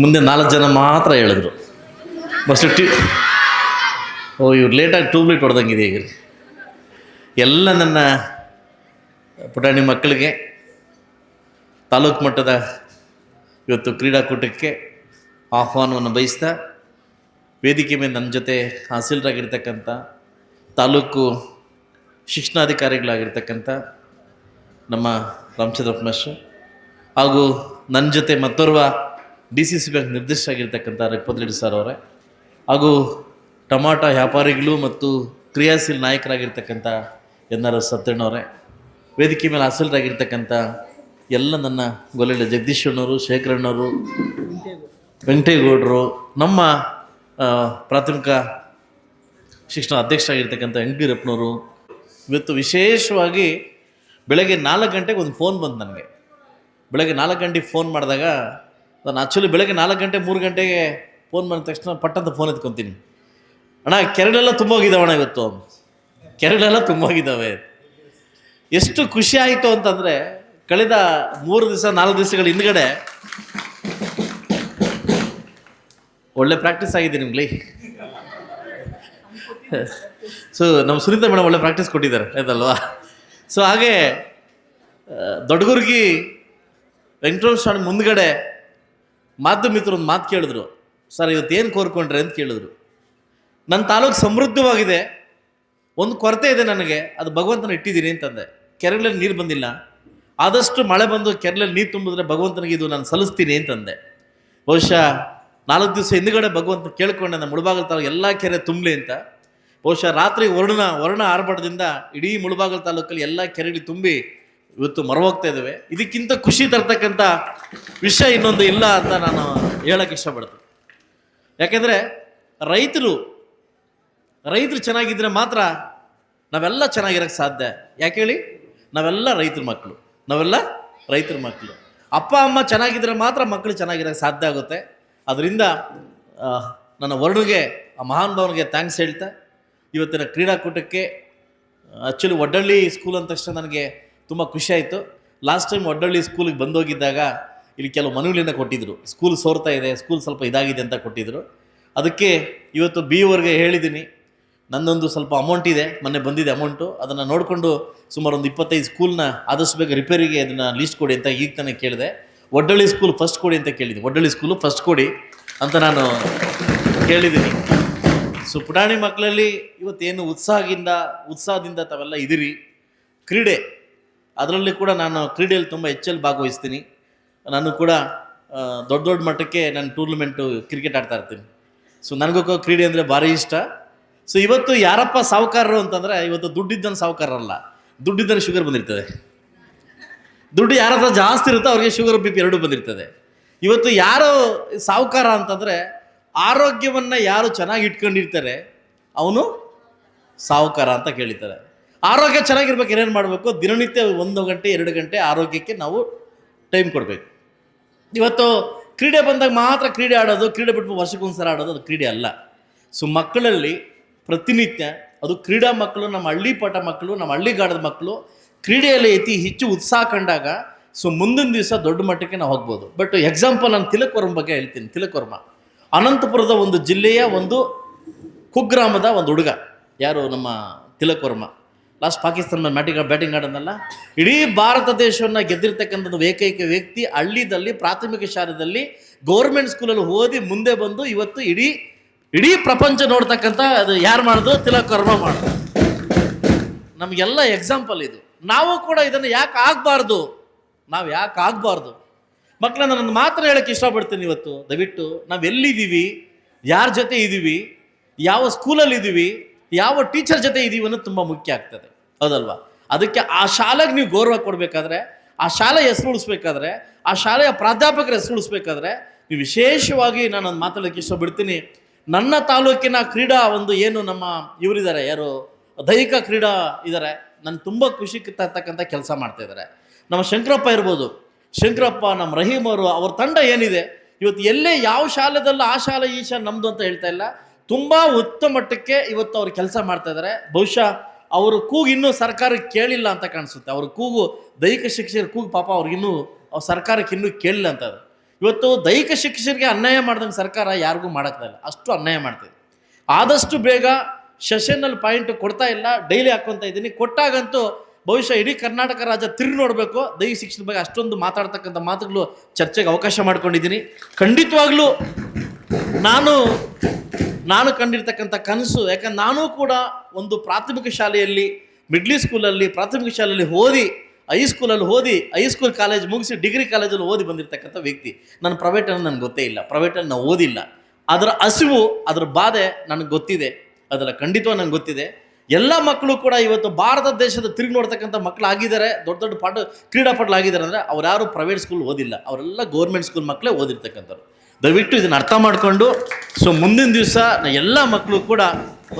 ಮುಂದೆ ನಾಲ್ಕು ಜನ ಮಾತ್ರ ಹೇಳಿದ್ರು. ಬಸ್ ಟಿ, ಓ, ಇವ್ರು ಲೇಟಾಗಿ ಟ್ಯೂಬ್ಲೈಟ್ ಹೊಡೆದಂಗಿದೆ ಈಗ. ಎಲ್ಲ ನನ್ನ ಪುಟಾಣಿ ಮಕ್ಕಳಿಗೆ, ತಾಲೂಕು ಮಟ್ಟದ ಇವತ್ತು ಕ್ರೀಡಾಕೂಟಕ್ಕೆ ಆಹ್ವಾನವನ್ನು ಬಯಸ್ತಾ, ವೇದಿಕೆ ಮೇಲೆ ನನ್ನ ಜೊತೆ ಹಾಸಿಲರಾಗಿರ್ತಕ್ಕಂಥ ತಾಲೂಕು ಶಿಕ್ಷಣಾಧಿಕಾರಿಗಳಾಗಿರ್ತಕ್ಕಂಥ ನಮ್ಮ ರಾಮಚಂದ್ರಪ್ಪ ಮಾಸ್ಟರ್ ಹಾಗೂ ನನ್ನ ಜೊತೆ ಮತ್ತೋರ್ವ ಡಿ ಸಿ ಸಿ ಬ್ಯಾಂಕ್ ನಿರ್ದಿಷ್ಟ ರಘುಪತ್ ರೆಡ್ಡಿ ಸರ್ ಅವರೇ. ಹಾಗೂ ಟಮಾಟ ವ್ಯಾಪಾರಿಗಳು ಮತ್ತು ಕ್ರಿಯಾಶೀಲ ನಾಯಕರಾಗಿರ್ತಕ್ಕಂಥ ಎನ್ ಆರ್ ಎಸ್ ಸತ್ಯಣ್ಣವರೇ ವೇದಿಕೆ ಮೇಲೆ ಹಾಸಲರಾಗಿರ್ತಕ್ಕಂಥ ಎಲ್ಲ ನನ್ನ ಗೊಲ್ಲೆಳ್ಳ ಜಗದೀಶ್ ಅಣ್ಣವರು ಶೇಖರಣ್ಣವರು, ವೆಂಕಟೇಗೌಡರು, ನಮ್ಮ ಪ್ರಾಥಮಿಕ ಶಿಕ್ಷಣ ಅಧ್ಯಕ್ಷರಾಗಿರ್ತಕ್ಕಂಥ ರಪ್ಪನವರು ಇವತ್ತು ವಿಶೇಷವಾಗಿ ಬೆಳಗ್ಗೆ ನಾಲ್ಕು ಗಂಟೆಗೆ ಒಂದು ಫೋನ್ ಬಂತು ನನಗೆ. ಬೆಳಗ್ಗೆ ನಾಲ್ಕು ಗಂಟೆಗೆ ಫೋನ್ ಮಾಡಿದಾಗ ನಾನು ಆ್ಯಕ್ಚುಲಿ ಬೆಳಗ್ಗೆ ನಾಲ್ಕು ಗಂಟೆ, ಮೂರು ಗಂಟೆಗೆ ಫೋನ್ ಮಾಡಿದ ತಕ್ಷಣ ಪಟ್ಟಂತ ಫೋನ್ ಎತ್ಕೊತೀನಿ. ಅಣ್ಣ ಕೆರೆಗಳೆಲ್ಲ ಅಣ್ಣ ಇವತ್ತು? ಕೆರಳೆಲ್ಲ ತುಂಬ ಹೋಗಿದ್ದಾವೆ ಎಷ್ಟು ಖುಷಿ ಆಯಿತು ಅಂತಂದರೆ ಕಳೆದ ಮೂರು ದಿವಸ, ನಾಲ್ಕು ದಿವಸಗಳ ಹಿಂದ್ಗಡೆ ಒಳ್ಳೆ ಪ್ರಾಕ್ಟೀಸ್ ಆಗಿದೆ ನಿಮ್ಗೆ. ಸೊ ನಮ್ಮ ಸುನಿತಾ ಮೇಡಮ್ ಒಳ್ಳೆ ಪ್ರಾಕ್ಟೀಸ್ ಕೊಟ್ಟಿದ್ದಾರೆ, ಆಯ್ತಲ್ವಾ? ಸೊ ಹಾಗೆ ದೊಡ್ಡ ದೊಡ್ಡಗುರ್ಗಿ ವೆಂಕಟೇಶ್ವರ ಸ್ವಾಮಿ ಮುಂದ್ಗಡೆ ಮಾಧ್ಯಮ ಮಿತ್ರರು ಒಂದು ಮಾತು ಕೇಳಿದ್ರು, ಸರ್, ಇವತ್ತೇನು ಕೋರ್ಕೊಂಡ್ರೆ? ಅಂತ ಕೇಳಿದ್ರು. ನನ್ನ ತಾಲೂಕು ಸಮೃದ್ಧವಾಗಿದೆ, ಒಂದು ಕೊರತೆ ಇದೆ ನನಗೆ, ಅದು ಭಗವಂತನ ಇಟ್ಟಿದ್ದೀನಿ ಅಂತಂದೆ. ಕೆರೆಗಳಲ್ಲಿ ನೀರು ಬಂದಿಲ್ಲ. ಆದಷ್ಟು ಮಳೆ ಬಂದು ಕೆರೆಗಳಲ್ಲಿ ನೀರು ತುಂಬಿದ್ರೆ ಭಗವಂತನಿಗೆ ಇದು ನಾನು ಸಲ್ಲಿಸ್ತೀನಿ ಅಂತಂದೆ. ಬಹುಶಃ ನಾಲ್ಕು ದಿವಸ ಹಿಂದುಗಡೆ ಭಗವಂತ ಕೇಳ್ಕೊಂಡೆ, ನಮ್ಮ ಮುಳುಬಾಗಲ್ ತಾಲೂಕು ಎಲ್ಲ ಕೆರೆ ತುಂಬಲಿ ಅಂತ. ಬಹುಶಃ ರಾತ್ರಿ ವರ್ಣ ವರ್ಣ ಆರ್ಭಟದಿಂದ ಇಡೀ ಮುಳುಬಾಗಲ್ ತಾಲೂಕಲ್ಲಿ ಎಲ್ಲ ಕೆರೆಗಳು ತುಂಬಿ ಇವತ್ತು ಮರವಾಗ್ತಾ ಇದ್ದಾವೆ ಇದಕ್ಕಿಂತ ಖುಷಿ ತರ್ತಕ್ಕಂಥ ವಿಷಯ ಇನ್ನೊಂದು ಇಲ್ಲ ಅಂತ ನಾನು ಹೇಳಕ್ಕೆ ಇಷ್ಟಪಡ್ತೀನಿ. ಯಾಕೆಂದರೆ ರೈತರು ರೈತರು ಚೆನ್ನಾಗಿದ್ರೆ ಮಾತ್ರ ನಾವೆಲ್ಲ ಚೆನ್ನಾಗಿರೋಕ್ಕೆ ಸಾಧ್ಯ. ಯಾಕೆ ಹೇಳಿ? ನಾವೆಲ್ಲ ರೈತರ ಮಕ್ಕಳು. ನಾವೆಲ್ಲ ರೈತರ ಮಕ್ಕಳು. ಅಪ್ಪ, ಅಮ್ಮ ಚೆನ್ನಾಗಿದ್ರೆ ಮಾತ್ರ ಮಕ್ಕಳು ಚೆನ್ನಾಗಿರೋಕ್ಕೆ ಸಾಧ್ಯ ಆಗುತ್ತೆ. ಅದರಿಂದ ನನ್ನ ವರ್ಣುಗೆ, ಆ ಮಹಾನ್ ಭಾವನಿಗೆ ಥ್ಯಾಂಕ್ಸ್ ಹೇಳ್ತಾ, ಇವತ್ತಿನ ಕ್ರೀಡಾಕೂಟಕ್ಕೆ ಆ್ಯಕ್ಚುಲಿ ಒಡ್ಡಳ್ಳಿ ಸ್ಕೂಲ್ ಅಂದ ತಕ್ಷಣ ನನಗೆ ತುಂಬ ಖುಷಿಯಾಯಿತು ಲಾಸ್ಟ್ ಟೈಮ್ ಒಡ್ಡಳ್ಳಿ ಸ್ಕೂಲಿಗೆ ಬಂದೋಗಿದ್ದಾಗ ಇಲ್ಲಿ ಕೆಲವು ಮನವಿಗಳನ್ನು ಕೊಟ್ಟಿದ್ದರು ಸ್ಕೂಲ್ ಸೋರ್ತಾ ಇದೆ ಸ್ಕೂಲ್ ಸ್ವಲ್ಪ ಇದಾಗಿದೆ ಅಂತ ಕೊಟ್ಟಿದ್ದರು ಅದಕ್ಕೆ ಇವತ್ತು ಬಿ ಅವ್ರಿಗೆ ಹೇಳಿದ್ದೀನಿ ನನ್ನೊಂದು ಸ್ವಲ್ಪ ಅಮೌಂಟ್ ಇದೆ, ಮೊನ್ನೆ ಬಂದಿದೆ ಅಮೌಂಟು ಅದನ್ನು ನೋಡಿಕೊಂಡು ಸುಮಾರು ಒಂದು ಇಪ್ಪತ್ತೈದು ಸ್ಕೂಲ್ನ ಆದಷ್ಟು ಬೇಗ ರಿಪೇರಿಗೆ ಅದನ್ನು ಲೀಸ್ಟ್ ಕೊಡಿ ಅಂತ ಈಗ ತಾನೇ ಕೇಳಿದೆ. ಒಡ್ಡಳ್ಳಿ ಸ್ಕೂಲ್ ಫಸ್ಟ್ ಕೊಡಿ ಅಂತ ಕೇಳಿದ್ದೆ ಒಡ್ಡಳ್ಳಿ ಸ್ಕೂಲು ಫಸ್ಟ್ ಕೊಡಿ ಅಂತ ನಾನು ಕೇಳಿದ್ದೀನಿ ಸೊ ಪುಟಾಣಿ ಮಕ್ಕಳಲ್ಲಿ ಇವತ್ತೇನು ಉತ್ಸಾಹದಿಂದ ಉತ್ಸಾಹದಿಂದ ತಾವೆಲ್ಲ ಇದ್ದೀರಿ? ಕ್ರೀಡೆ. ಅದರಲ್ಲಿ ಕೂಡ ನಾನು ಕ್ರೀಡೆಯಲ್ಲಿ ತುಂಬ ಹೆಚ್ಚಲ್ಲಿ ಭಾಗವಹಿಸ್ತೀನಿ. ನಾನು ಕೂಡ ದೊಡ್ಡ ದೊಡ್ಡ ಮಟ್ಟಕ್ಕೆ ನಾನು ಟೂರ್ನಮೆಂಟು ಕ್ರಿಕೆಟ್ ಆಡ್ತಾ ಇರ್ತೀನಿ. ಸೊ ನನಗೂ ಕ್ರೀಡೆ ಅಂದರೆ ಭಾರಿ ಇಷ್ಟ. ಸೊ ಇವತ್ತು ಯಾರಪ್ಪ ಸಾಹುಕಾರರು ಅಂತಂದರೆ, ಇವತ್ತು ದುಡ್ಡಿದ್ದನ್ನು ಸಾಹುಕಾರರಲ್ಲ ದುಡ್ಡಿದ್ದರೆ ಶುಗರ್ ಬಂದಿರ್ತದೆ. ದುಡ್ಡು ಯಾರ ಹತ್ರ ಜಾಸ್ತಿ ಇರುತ್ತೋ ಅವ್ರಿಗೆ ಶುಗರ್, ಬಿ ಪಿ ಎರಡೂ ಬಂದಿರ್ತದೆ. ಇವತ್ತು ಯಾರು ಸಾಹುಕಾರ ಅಂತಂದರೆ, ಆರೋಗ್ಯವನ್ನು ಯಾರು ಚೆನ್ನಾಗಿ ಇಟ್ಕೊಂಡಿರ್ತಾರೆ, ಅವನು ಸಾಹುಕಾರ ಅಂತ ಕೇಳಿದ್ದಾರೆ ಆರೋಗ್ಯ ಚೆನ್ನಾಗಿರ್ಬೇಕು, ಏನೇನು ಮಾಡಬೇಕು? ದಿನನಿತ್ಯ ಒಂದು ಗಂಟೆ, ಎರಡು ಗಂಟೆ ಆರೋಗ್ಯಕ್ಕೆ ನಾವು ಟೈಮ್ ಕೊಡಬೇಕು. ಇವತ್ತು ಕ್ರೀಡೆ ಬಂದಾಗ ಮಾತ್ರ ಕ್ರೀಡೆ ಆಡೋದು, ಕ್ರೀಡೆ ಬಿಟ್ಟು ವರ್ಷಕ್ಕೊಂದು ಸಲ ಆಡೋದು ಅದು ಕ್ರೀಡೆ ಅಲ್ಲ. ಸೊ ಮಕ್ಕಳಲ್ಲಿ ಪ್ರತಿನಿತ್ಯ ಅದು ಕ್ರೀಡಾ ಮಕ್ಕಳು, ನಮ್ಮ ಹಳ್ಳಿ ಪಾಠ ಮಕ್ಕಳು, ನಮ್ಮ ಹಳ್ಳಿಗಾಡದ ಮಕ್ಕಳು ಕ್ರೀಡೆಯಲ್ಲಿ ಅತಿ ಹೆಚ್ಚು ಉತ್ಸಾಹ ಕಂಡಾಗ ಸೊ ಮುಂದಿನ ದಿವಸ ದೊಡ್ಡ ಮಟ್ಟಕ್ಕೆ ನಾವು ಹೋಗ್ಬೋದು. ಬಟ್ ಎಕ್ಸಾಂಪಲ್ ನಾನು ತಿಲಕ್ವರ್ಮ ಬಗ್ಗೆ ಹೇಳ್ತೀನಿ, ತಿಲಕ್ವರ್ಮ. ಅನಂತಪುರದ ಒಂದು ಜಿಲ್ಲೆಯ ಒಂದು ಕುಗ್ರಾಮದ ಒಂದು ಹುಡುಗ. ಯಾರು? ನಮ್ಮ ತಿಲಕ್ ವರ್ಮ ಲಾಸ್ಟ್ ಪಾಕಿಸ್ತಾನ ಮ್ಯಾಟಿಂಗ್ ಬ್ಯಾಟಿಂಗ್ ಆಡೋದಲ್ಲ, ಇಡೀ ಭಾರತ ದೇಶವನ್ನು ಗೆದ್ದಿರ್ತಕ್ಕಂಥದ್ದು ಏಕೈಕ ವ್ಯಕ್ತಿ ಹಳ್ಳಿದಲ್ಲಿ, ಪ್ರಾಥಮಿಕ ಶಾಲೆಯಲ್ಲಿ ಗೌರ್ಮೆಂಟ್ ಸ್ಕೂಲಲ್ಲಿ ಓದಿ ಮುಂದೆ ಬಂದು ಇವತ್ತು ಇಡೀ ಇಡೀ ಪ್ರಪಂಚ ನೋಡ್ತಕ್ಕಂಥ ಅದು ಯಾರು ಮಾಡೋದು? ತಿಲಕರ್ಮ ಮಾಡೋದು. ನಮಗೆಲ್ಲ ಎಕ್ಸಾಂಪಲ್ ಇದು. ನಾವು ಕೂಡ ಇದನ್ನು ಯಾಕೆ ಆಗಬಾರ್ದು? ನಾವು ಯಾಕೆ ಆಗಬಾರ್ದು? ಮಕ್ಕಳನ್ನ ನನ್ನ ಮಾತ್ರ ಹೇಳಕ್ಕೆ ಇಷ್ಟಪಡ್ತೀನಿ ಇವತ್ತು. ದಯವಿಟ್ಟು ನಾವು ಎಲ್ಲಿದ್ದೀವಿ? ಯಾರ ಜೊತೆ ಇದ್ದೀವಿ ಯಾವ ಸ್ಕೂಲಲ್ಲಿ ಇದ್ದೀವಿ ಯಾವ ಟೀಚರ್ ಜೊತೆ ಇದ್ದೀವಿ ಅನ್ನೋದು ತುಂಬ ಮುಖ್ಯ ಆಗ್ತದೆ. ಹೌದಲ್ವಾ? ಅದಕ್ಕೆ ಆ ಶಾಲೆಗೆ ನೀವು ಗೌರವ ಕೊಡಬೇಕಾದ್ರೆ, ಆ ಶಾಲೆ ಹೆಸರು ಉಳಿಸ್ಬೇಕಾದ್ರೆ, ಆ ಶಾಲೆಯ ಪ್ರಾಧ್ಯಾಪಕರ ಹೆಸರು ಉಳಿಸ್ಬೇಕಾದ್ರೆ ನೀವು ವಿಶೇಷವಾಗಿ ನಾನು ಒಂದು ಮಾತಾಡೋಕ್ಕೆ ಇಷ್ಟಪಡ್ತೀನಿ. ನನ್ನ ತಾಲೂಕಿನ ಕ್ರೀಡಾ ಒಂದು ಏನು ನಮ್ಮ ಇವರಿದ್ದಾರೆ ಯಾರು? ದೈಹಿಕ ಕ್ರೀಡಾ ಇದ್ದಾರೆ ನಾನು ತುಂಬ ಖುಷಿ ತರ್ತಕ್ಕಂಥ ಕೆಲಸ ಮಾಡ್ತಾ ಇದ್ದಾರೆ ನಮ್ಮ ಶಂಕರಪ್ಪ ಇರ್ಬೋದು. ಶಂಕರಪ್ಪ, ನಮ್ಮ ರಹೀಮರು ಅವರು, ಅವ್ರ ತಂಡ ಏನಿದೆ? ಇವತ್ತು ಎಲ್ಲೇ ಯಾವ ಶಾಲೆದಲ್ಲೂ ಆ ಶಾಲೆ ಈ ಶಾಲೆ ನಮ್ಮದು ಅಂತ ಹೇಳ್ತಾ ಇಲ್ಲ. ತುಂಬ ಉತ್ತಮ ಮಟ್ಟಕ್ಕೆ ಇವತ್ತು ಅವ್ರು ಕೆಲಸ ಮಾಡ್ತಾ ಇದ್ದಾರೆ ಬಹುಶಃ ಅವರು ಕೂಗು ಇನ್ನೂ ಸರ್ಕಾರಕ್ಕೆ ಕೇಳಿಲ್ಲ ಅಂತ ಕಾಣಿಸುತ್ತೆ. ಅವ್ರ ಕೂಗು ದೈಹಿಕ ಶಿಕ್ಷಕರ ಕೂಗು ಪಾಪ ಅವ್ರಿಗಿನ್ನೂ ಅವ್ರ ಸರ್ಕಾರಕ್ಕೆ ಇನ್ನೂ ಕೇಳಿಲ್ಲ ಅಂತ ಅದು. ಇವತ್ತು ದೈಹಿಕ ಶಿಕ್ಷಕರಿಗೆ ಅನ್ಯಾಯ ಮಾಡ್ದಂಗೆ ಸರ್ಕಾರ ಯಾರಿಗೂ ಮಾಡೋಕ್ಕಾಗಲ್ಲ ಅಷ್ಟು ಅನ್ಯಾಯ ಮಾಡ್ತಿದೆ ಆದಷ್ಟು ಬೇಗ ಸೆಷನ್ನಲ್ಲಿ ಪಾಯಿಂಟ್ ಕೊಡ್ತಾ ಇಲ್ಲ. ಡೈಲಿ ಹಾಕ್ಕೊತಾ ಇದ್ದೀನಿ. ಕೊಟ್ಟಾಗಂತೂ ಬಹುಶಃ ಇಡೀ ಕರ್ನಾಟಕ ರಾಜ್ಯ ತಿರುಗಿ ನೋಡಬೇಕು. ದೈಹಿಕ ಶಿಕ್ಷಣದ ಬಗ್ಗೆ ಅಷ್ಟೊಂದು ಮಾತಾಡ್ತಕ್ಕಂಥ ಮಾತುಗಳು ಚರ್ಚೆಗೆ ಅವಕಾಶ ಮಾಡ್ಕೊಂಡಿದ್ದೀನಿ. ಖಂಡಿತವಾಗ್ಲೂ ನಾನು ನಾನು ಕಂಡಿರ್ತಕ್ಕಂಥ ಕನಸು, ಯಾಕಂದ್ರೆ ನಾನು ಕೂಡ ಒಂದು ಪ್ರಾಥಮಿಕ ಶಾಲೆಯಲ್ಲಿ ಮಿಡ್ಲಿ ಸ್ಕೂಲಲ್ಲಿ ಪ್ರಾಥಮಿಕ ಶಾಲೆಯಲ್ಲಿ ಓದಿ ಹೈಸ್ಕೂಲಲ್ಲಿ ಓದಿ ಹೈಸ್ಕೂಲ್ ಕಾಲೇಜ್ ಮುಗಿಸಿ ಡಿಗ್ರಿ ಕಾಲೇಜಲ್ಲಿ ಓದಿ ಬಂದಿರತಕ್ಕಂಥ ವ್ಯಕ್ತಿ. ನಾನು ಪ್ರೈವೇಟಲ್ಲಿ ನನಗೆ ಗೊತ್ತೇ ಇಲ್ಲ. ಪ್ರೈವೇಟಲ್ಲಿ ನಾನು ಓದಿಲ್ಲ. ಅದರ ಹಸಿವು, ಅದರ ಬಾಧೆ ನನಗೆ ಗೊತ್ತಿದೆ. ಅದರ ಖಂಡಿತ ನನಗೆ ಗೊತ್ತಿದೆ. ಎಲ್ಲ ಮಕ್ಕಳು ಕೂಡ ಇವತ್ತು ಭಾರತ ದೇಶದ ತಿರುಗಿ ನೋಡ್ತಕ್ಕಂಥ ಮಕ್ಕಳು ಆಗಿದ್ದಾರೆ ದೊಡ್ಡ ದೊಡ್ಡ ಪಾಠ ಕ್ರೀಡಾಪಟುలు ಆಗಿದ್ದಾರೆ ಅಂದರೆ ಅವ್ರು ಯಾರು ಪ್ರೈವೇಟ್ ಸ್ಕೂಲ್ ಓದಿಲ್ಲ. ಅವರೆಲ್ಲ ಗೌರ್ಮೆಂಟ್ ಸ್ಕೂಲ್ ಮಕ್ಕಳೇ ಓದಿರ್ತಕ್ಕಂಥವ್ರು. ದಯವಿಟ್ಟು ಇದನ್ನು ಅರ್ಥ ಮಾಡಿಕೊಂಡು ಸೊ ಮುಂದಿನ ದಿವಸ ಎಲ್ಲ ಮಕ್ಕಳು ಕೂಡ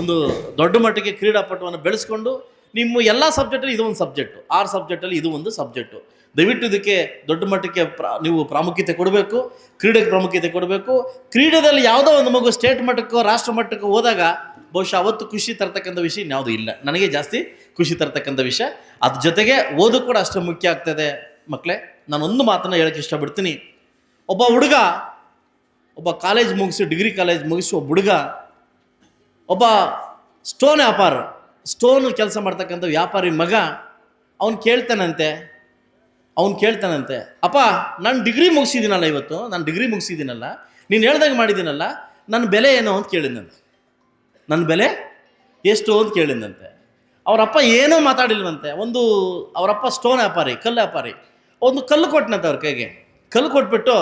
ಒಂದು ದೊಡ್ಡ ಮಟ್ಟಿಗೆ ಕ್ರೀಡಾಪಟುವನ್ನು ಬೆಳೆಸ್ಕೊಂಡು, ನಿಮ್ಮ ಎಲ್ಲ ಸಬ್ಜೆಕ್ಟಲ್ಲಿ ಇದು ಒಂದು ಸಬ್ಜೆಕ್ಟು ಆರು ಸಬ್ಜೆಕ್ಟಲ್ಲಿ ಇದು ಒಂದು ಸಬ್ಜೆಕ್ಟು ದಯವಿಟ್ಟು ಇದಕ್ಕೆ ದೊಡ್ಡ ಮಟ್ಟಕ್ಕೆ ಪ್ರ, ನೀವು ಪ್ರಾಮುಖ್ಯತೆ ಕೊಡಬೇಕು, ಕ್ರೀಡೆಗೆ ಪ್ರಾಮುಖ್ಯತೆ ಕೊಡಬೇಕು. ಕ್ರೀಡೆಯಲ್ಲಿ ಯಾವುದೋ ಒಂದು ಮಗು ಸ್ಟೇಟ್ ಮಟ್ಟಕ್ಕೋ, ರಾಷ್ಟ್ರ ಮಟ್ಟಕ್ಕೋ ಹೋದಾಗ ಬಹುಶಃ ಅವತ್ತು ಖುಷಿ ತರ್ತಕ್ಕಂಥ ವಿಷಯ ಯಾವುದೂ ಇಲ್ಲ. ನನಗೆ ಜಾಸ್ತಿ ಖುಷಿ ತರ್ತಕ್ಕಂಥ ವಿಷಯ. ಅದ್ರ ಜೊತೆಗೆ ಓದು ಕೂಡ ಅಷ್ಟು ಮುಖ್ಯ ಆಗ್ತದೆ. ಮಕ್ಕಳೇ ನಾನು ಒಂದು ಮಾತನ್ನು ಹೇಳೋಕ್ಕೆ ಇಷ್ಟಪಡ್ತೀನಿ. ಒಬ್ಬ ಹುಡುಗ ಒಬ್ಬ ಕಾಲೇಜ್ ಮುಗಿಸಿ ಡಿಗ್ರಿ ಕಾಲೇಜ್ ಮುಗಿಸುವ ಹುಡುಗ ಒಬ್ಬ ಸ್ಟೋನ್ ವ್ಯಾಪಾರ, ಸ್ಟೋನ್ ಕೆಲಸ ಮಾಡ್ತಕ್ಕಂಥ ವ್ಯಾಪಾರಿ ಮಗ, ಅವನು ಕೇಳ್ತಾನಂತೆ ಅವನು ಕೇಳ್ತಾನಂತೆ, ಅಪ್ಪ, ನಾನು ಡಿಗ್ರಿ ಮುಗಿಸಿದ್ದೀನಲ್ಲ ಇವತ್ತು, ನಾನು ಡಿಗ್ರಿ ಮುಗಿಸಿದ್ದೀನಲ್ಲ ನೀನು ಹೇಳ್ದಂಗೆ ಮಾಡಿದ್ದೀನಲ್ಲ ನನ್ನ ಬೆಲೆ ಏನು ಅಂತ ಕೇಳಿದ್ದಂತೆ ನನ್ನ ಬೆಲೆ ಎಷ್ಟು ಅಂತ ಕೇಳಿದ್ದಂತೆ ಅವರಪ್ಪ ಏನೂ ಮಾತಾಡಿಲ್ವಂತೆ, ಒಂದು ಅವರಪ್ಪ ಸ್ಟೋನ್ ವ್ಯಾಪಾರಿ, ಕಲ್ಲು ವ್ಯಾಪಾರಿ, ಒಂದು ಕಲ್ಲು ಕೊಟ್ಟನಂತೆ ಅವ್ರ ಕೈಗೆ, ಕಲ್ಲು ಕೊಟ್ಬಿಟ್ಟು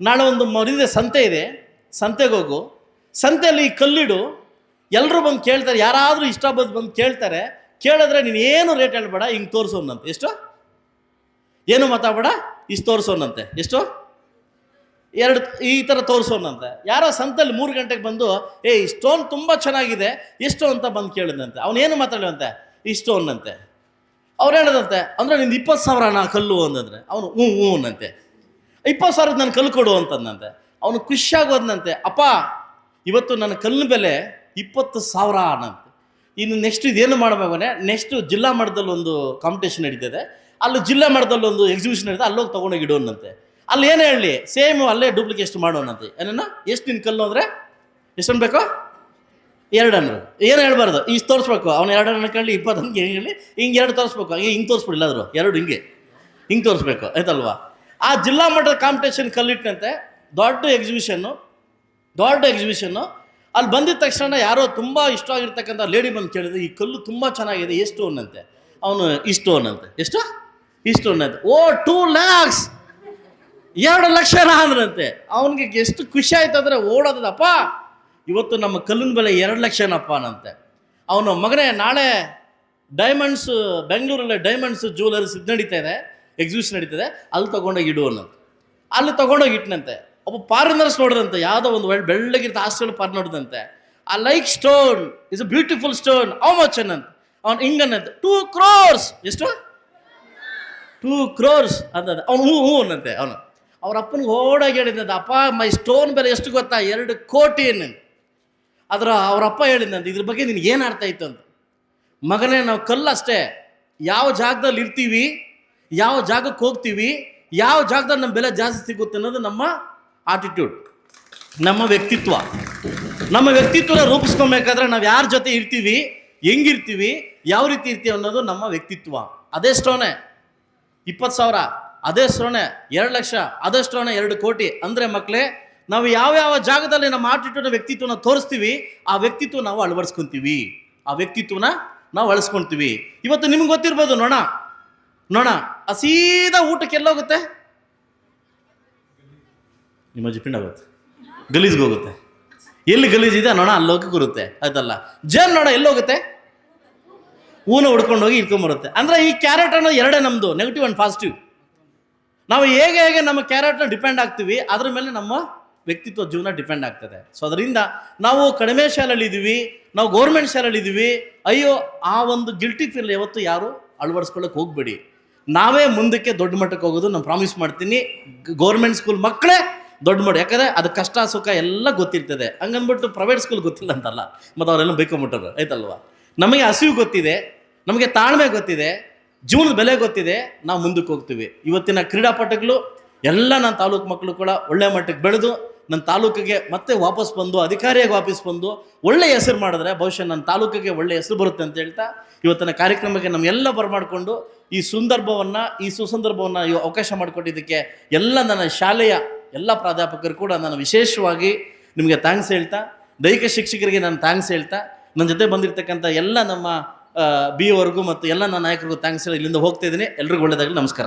ನಾಳೆ ಒಂದು ಮರಿದೆ ಸಂತೆ ಇದೆ. ಸಂತೆಗೆ ಹೋಗು. ಸಂತೆಯಲ್ಲಿ ಈ ಕಲ್ಲಿಡು. ಎಲ್ಲರೂ ಬಂದು ಕೇಳ್ತಾರೆ, ಯಾರಾದರೂ ಇಷ್ಟ ಬಂದು ಬಂದು ಕೇಳ್ತಾರೆ. ಕೇಳಿದ್ರೆ ನೀನು ಏನು ರೇಟ್ ಹೇಳ್ಬೇಡ, ಹಿಂಗೆ ತೋರಿಸೋನಂತೆ. ಎಷ್ಟು? ಏನು ಮಾತಾಡಬೇಡ, ಇಷ್ಟು ತೋರಿಸೋನಂತೆ. ಎಷ್ಟು? ಎರಡು, ಈ ಥರ ತೋರಿಸೋನಂತೆ. ಯಾರೋ ಸಂತಲ್ಲಿ ಮೂರು ಗಂಟೆಗೆ ಬಂದು, ಏ, ಈ ಸ್ಟೋನ್ ತುಂಬ ಚೆನ್ನಾಗಿದೆ, ಎಷ್ಟು ಅಂತ ಬಂದು ಕೇಳಿದಂತೆ ಅವನೇನು ಮಾತಾಡುವಂತೆ ಈ ಅನ್ನಂತೆ ಅವ್ರು ಹೇಳಿದಂತೆ, ಅಂದರೆ ನಿಂದು ಇಪ್ಪತ್ತು ಸಾವಿರನ ಕಲ್ಲು ಅಂತಂದ್ರೆ ಅವನು, ಹ್ಞೂ ಹ್ಞೂ ಅನ್ನಂತೆ ಇಪ್ಪತ್ತು ಸಾವಿರದ ನಾನು ಕಲ್ಲು ಕೊಡು ಅಂತಂದಂತೆ. ಅವನು ಖುಷಿಯಾಗೋದಂತೆ ಅಪ್ಪ, ಇವತ್ತು ನನ್ನ ಕಲ್ಲಿನ ಬೆಲೆ ಇಪ್ಪತ್ತು ಸಾವಿರ ಅನ್ನಂತೆ ಇನ್ನು ನೆಕ್ಸ್ಟ್ ಇದೇನು ಮಾಡಬೇಕೇ ನೆಕ್ಸ್ಟ್ ಜಿಲ್ಲಾ ಮಟ್ಟದಲ್ಲಿ ಒಂದು ಕಾಂಪಿಟೇಷನ್ ನಡೀತದೆ. ಅಲ್ಲಿ ಜಿಲ್ಲಾ ಮಟ್ಟದಲ್ಲಿ ಒಂದು ಎಕ್ಸಿಬಿಷನ್ ನಡೀತದೆ ಅಲ್ಲೋಗಿ ತೊಗೊಂಡೋಗಿ ಇಡೋನಂತೆ ಅಲ್ಲಿ ಏನು ಹೇಳಲಿ ಸೇಮ್ ಅಲ್ಲೇ ಡೂಪ್ಲಿಕೇಟ್ ಮಾಡೋಣಂತೆ ಏನನ್ನ? ಎಷ್ಟು ನಿನ್ನ ಕಲ್ಲು ಅಂದರೆ? ಎಷ್ಟೊಂದು ಬೇಕೋ ಎರಡು ಅನ್ನು ಏನು ಹೇಳ್ಬಾರ್ದು? ಇಷ್ಟು ತೋರಿಸ್ಬೇಕು. ಅವ್ನು ಎರಡು ಅನ್ಕೊಂಡು ಇಪ್ಪತ್ತು ಹಂಗೆ ಹೇಳಿ, ಹಿಂಗೆ ಎರಡು ತೋರಿಸ್ಬೇಕು. ಹಂಗೆ ಹಿಂಗೆ ತೋರಿಸ್ಬಿಡಿಲ್ಲ ಆದರೂ ಎರಡು ಹಿಂಗೆ. ಹಿಂಗೆ ತೋರಿಸ್ಬೇಕು. ಆಯ್ತಲ್ವಾ? ಆ ಜಿಲ್ಲಾ ಮಟ್ಟದ ಕಾಂಪಿಟೇಷನ್ ಕಲ್ಲಿಟ್ಟಂತೆ, ದೊಡ್ಡ ಎಕ್ಸಿಬಿಷನ್ನು ದೊಡ್ಡ ಎಕ್ಸಿಬಿಷನ್ನು ಅಲ್ಲಿ ಬಂದಿದ ತಕ್ಷಣ ಯಾರೋ ತುಂಬ ಇಷ್ಟ ಆಗಿರ್ತಕ್ಕಂಥ ಲೇಡಿ ಬಂದು ಕೇಳಿದ್ರೆ, ಈ ಕಲ್ಲು ತುಂಬ ಚೆನ್ನಾಗಿದೆ, ಎಷ್ಟು ಅನ್ನಂತೆ ಅವನು ಇಷ್ಟು ಅನ್ನಂತೆ ಎಷ್ಟು? ಇಷ್ಟು ಅನ್ನಂತೆ ಓ ಟೂ ಲ್ಯಾಕ್ಸ್ ಎರಡು ಲಕ್ಷ ಅಂದ್ರಂತೆ. ಅವನಿಗೆ ಎಷ್ಟು ಖುಷಿ ಆಯ್ತು ಅಂದರೆ ಓಡೋದಪ್ಪ ಇವತ್ತು ನಮ್ಮ ಕಲ್ಲಿನ ಬೆಲೆ ಎರಡು ಲಕ್ಷನಪ್ಪ ಅನ್ನಂತೆ ಅವನು, ಮಗನೇ, ನಾಳೆ ಡೈಮಂಡ್ಸ್ ಬೆಂಗಳೂರಲ್ಲಿ ಡೈಮಂಡ್ಸ್ ಜ್ಯುವೆಲರ್ಸ್ ಇದು ನಡೀತಾ ಇದೆ. ಎಕ್ಸಿಬಿಷನ್ ನಡೀತದೆ, ಅಲ್ಲಿ ತೊಗೊಂಡೋಗಿ ಇಡು ಅನ್ನೋದು ಅಲ್ಲಿ ತೊಗೊಂಡೋಗಿ ಇಟ್ಟನಂತೆ ಒಬ್ಬ ಪಾರಿನರ್ಸ್ ನೋಡಿದಂತೆ, ಯಾವುದೋ ಒಂದು ಒಳ್ಳೆ ಬೆಳ್ಳಗಿರ್ತ ಹಾಸ್ಟೆಲ್ ಪಾರ್ ನೋಡಿದಂತೆ. ಆ like stone is a beautiful stone of much ಅನ್ನಂತ. ಅವ್ನು ಹಿಂಗನ್ನಂತೆ ಟೂ ಕ್ರೋರ್ಸ್ ಎಷ್ಟು? ಟೂ ಕ್ರೋರ್ಸ್ ಅಂತ ಅವನು ಹೂ ಹೂ ಅನ್ನಂತೆ ಅವನು. ಅವ್ರ ಅಪ್ಪನಿಗೆ ಓಡಾಗಿ ಹೇಳಿದಂತೆ ಅಪ್ಪ ಮೈ ಸ್ಟೋನ್ ಬೆಲೆ ಎಷ್ಟು ಗೊತ್ತಾ? ಎರಡು ಕೋಟಿ ಅನ್ನಂತೆ. ಅದರ ಅವರಪ್ಪ ಹೇಳಿದಂತೆ ಇದ್ರ ಬಗ್ಗೆ ನಿನಗೆ ಏನು ಅರ್ಥ ಆಯ್ತು? ಅಂತ. ಮಗನೇ, ನಾವು ಕಲ್ಲು ಅಷ್ಟೇ. ಯಾವ ಜಾಗದಲ್ಲಿ ಇರ್ತೀವಿ ಯಾವ ಜಾಗಕ್ಕೆ ಹೋಗ್ತೀವಿ, ಯಾವ ಜಾಗದಲ್ಲಿ ನಮ್ಮ ಬೆಲೆ ಜಾಸ್ತಿ ಸಿಗುತ್ತೆ ಅನ್ನೋದು ನಮ್ಮ ಆಟಿಟ್ಯೂಡ್ ನಮ್ಮ ವ್ಯಕ್ತಿತ್ವ. ನಮ್ಮ ವ್ಯಕ್ತಿತ್ವನ ರೂಪಿಸ್ಕೊಬೇಕಾದ್ರೆ ನಾವು ಯಾರ ಜೊತೆ ಇರ್ತೀವಿ, ಹೆಂಗಿರ್ತೀವಿ, ಯಾವ ರೀತಿ ಇರ್ತೀವಿ ಅನ್ನೋದು ನಮ್ಮ ವ್ಯಕ್ತಿತ್ವ. ಅದೇ ಸ್ಟೋನೆ ಇಪ್ಪತ್ತು ಸಾವಿರ, ಅದೇ ಸ್ಟೋನೆ ಎರಡು ಲಕ್ಷ, ಅದೇ ಸ್ಟೋನೆ ಎರಡು ಕೋಟಿ. ಅಂದರೆ ಮಕ್ಕಳೇ ನಾವು ಯಾವ ಯಾವ ಜಾಗದಲ್ಲಿ ನಮ್ಮ ಆಟಿಟ್ಯೂಡ್ ವ್ಯಕ್ತಿತ್ವನ ತೋರಿಸ್ತೀವಿ, ಆ ವ್ಯಕ್ತಿತ್ವ ನಾವು ಅಳವಡಿಸ್ಕೊತೀವಿ. ಆ ವ್ಯಕ್ತಿತ್ವನ ನಾವು ಅಳಿಸ್ಕೊಳ್ತೀವಿ ಇವತ್ತು ನಿಮ್ಗೆ ಗೊತ್ತಿರ್ಬೋದು ನೋಣ ನೋಣ ಆ ಊಟಕ್ಕೆ ಊಟಕ್ಕೆ ಎಲ್ಲೋಗುತ್ತೆ? ನಿಮ್ಮ ಜಿಪಿಂಡ್ ಆಗುತ್ತೆ ಗಲೀಜ್ಗೆ ಹೋಗುತ್ತೆ. ಎಲ್ಲಿ ಗಲೀಜಿದೆ ನೋಣ ನೊಣ ಅಲ್ಲಿ ಅದಲ್ಲ ಜೇನ್ ನೊಣ ಎಲ್ಲಿ ಹೋಗುತ್ತೆ? ಹೂನ ಹುಡ್ಕೊಂಡು ಹೋಗಿ ಇಟ್ಕೊಂಬರುತ್ತೆ ಅಂದರೆ ಈ ಕ್ಯಾರೆಟ್ ಅನ್ನೋದು ಎರಡೇ ನಮ್ಮದು ನೆಗೆಟಿವ್ ಅಂಡ್ ಪಾಸಿಟಿವ್ ನಾವು ಹೇಗೆ ಹೇಗೆ ನಮ್ಮ ಕ್ಯಾರೆಟ್ನ ಡಿಪೆಂಡ್ ಆಗ್ತೀವಿ, ಅದ್ರ ಮೇಲೆ ನಮ್ಮ ವ್ಯಕ್ತಿತ್ವ ಜೀವನ ಡಿಪೆಂಡ್ ಆಗ್ತದೆ. ಸೊ ಅದರಿಂದ ನಾವು ಕಡಿಮೆ ಶಾಲೆಯಲ್ಲಿ ಇದೀವಿ ನಾವು ಗೌರ್ಮೆಂಟ್ ಶಾಲೆಯಲ್ಲಿ ಇದೀವಿ ಅಯ್ಯೋ, ಆ ಒಂದು ಗಿಲ್ಟಿ ಫೀಲ್ ಯಾವತ್ತು ಯಾರು ಅಳವಡಿಸ್ಕೊಳ್ಳೋಕೆ ಹೋಗಬೇಡಿ. ನಾವೇ ಮುಂದಕ್ಕೆ ದೊಡ್ಡ ಮಟ್ಟಕ್ಕೆ ಹೋಗೋದು ನಾನು ಪ್ರಾಮಿಸ್ ಮಾಡ್ತೀನಿ. ಗೌರ್ಮೆಂಟ್ ಸ್ಕೂಲ್ ಮಕ್ಕಳೇ ದೊಡ್ಡ ಮಾಡಿ ಯಾಕಂದರೆ ಅದು ಕಷ್ಟ, ಸುಖ ಎಲ್ಲ ಗೊತ್ತಿರ್ತದೆ. ಹಂಗಂದ್ಬಿಟ್ಟು ಪ್ರೈವೇಟ್ ಸ್ಕೂಲ್ ಗೊತ್ತಿಲ್ಲ ಅಂತಲ್ಲ. ಮತ್ತು ಅವರೆಲ್ಲ ಬೈಕೊಂಬಿಟ್ಟರು ಆಯ್ತಲ್ವಾ? ನಮಗೆ ಹಸಿವು ಗೊತ್ತಿದೆ, ನಮಗೆ ತಾಳ್ಮೆ ಗೊತ್ತಿದೆ, ಜೀವನದ ಬೆಲೆ ಗೊತ್ತಿದೆ, ನಾವು ಮುಂದಕ್ಕೆ ಹೋಗ್ತೀವಿ. ಇವತ್ತಿನ ಕ್ರೀಡಾಪಟುಗಳು, ಎಲ್ಲ ನನ್ನ ತಾಲೂಕು ಮಕ್ಕಳು ಕೂಡ ಒಳ್ಳೆ ಮಟ್ಟಕ್ಕೆ ಬೆಳೆದು ನನ್ನ ತಾಲೂಕಿಗೆ ಮತ್ತೆ ವಾಪಸ್ ಬಂದು, ಅಧಿಕಾರಿಯಾಗಿ ವಾಪಸ್ ಬಂದು ಒಳ್ಳೆಯ ಹೆಸರು ಮಾಡಿದ್ರೆ ಬಹುಶಃ ನನ್ನ ತಾಲೂಕಿಗೆ ಒಳ್ಳೆಯ ಹೆಸರು ಬರುತ್ತೆ ಅಂತ ಹೇಳ್ತಾ ಇವತ್ತಿನ ಕಾರ್ಯಕ್ರಮಕ್ಕೆ ನಮ್ಮೆಲ್ಲ ಬರಮಾಡಿಕೊಂಡು ಈ ಸಂದರ್ಭವನ್ನು, ಈ ಸುಸಂದರ್ಭವನ್ನು ಅವಕಾಶ ಮಾಡಿಕೊಟ್ಟಿದ್ದಕ್ಕೆ ಎಲ್ಲ ನನ್ನ ಶಾಲೆಯ ಎಲ್ಲ ಪ್ರಾಧ್ಯಾಪಕರು ಕೂಡ ನಾನು ವಿಶೇಷವಾಗಿ ನಿಮಗೆ ಥ್ಯಾಂಕ್ಸ್ ಹೇಳ್ತಾ, ದೈಹಿಕ ಶಿಕ್ಷಕರಿಗೆ ನಾನು ಥ್ಯಾಂಕ್ಸ್ ಹೇಳ್ತಾ, ನನ್ನ ಜೊತೆ ಬಂದಿರತಕ್ಕಂಥ ಎಲ್ಲ ನಮ್ಮ ಬಿ ವರ್ಗೂ ಮತ್ತು ಎಲ್ಲ ನನ್ನ ನಾಯಕರಿಗೂ ಥ್ಯಾಂಕ್ಸ್ ಹೇಳಿ ಇಲ್ಲಿಂದ ಹೋಗ್ತಾ ಇದ್ದೀನಿ. ಎಲ್ರಿಗೂ ಒಳ್ಳೆಯದಾಗಲಿ ನಮಸ್ಕಾರ.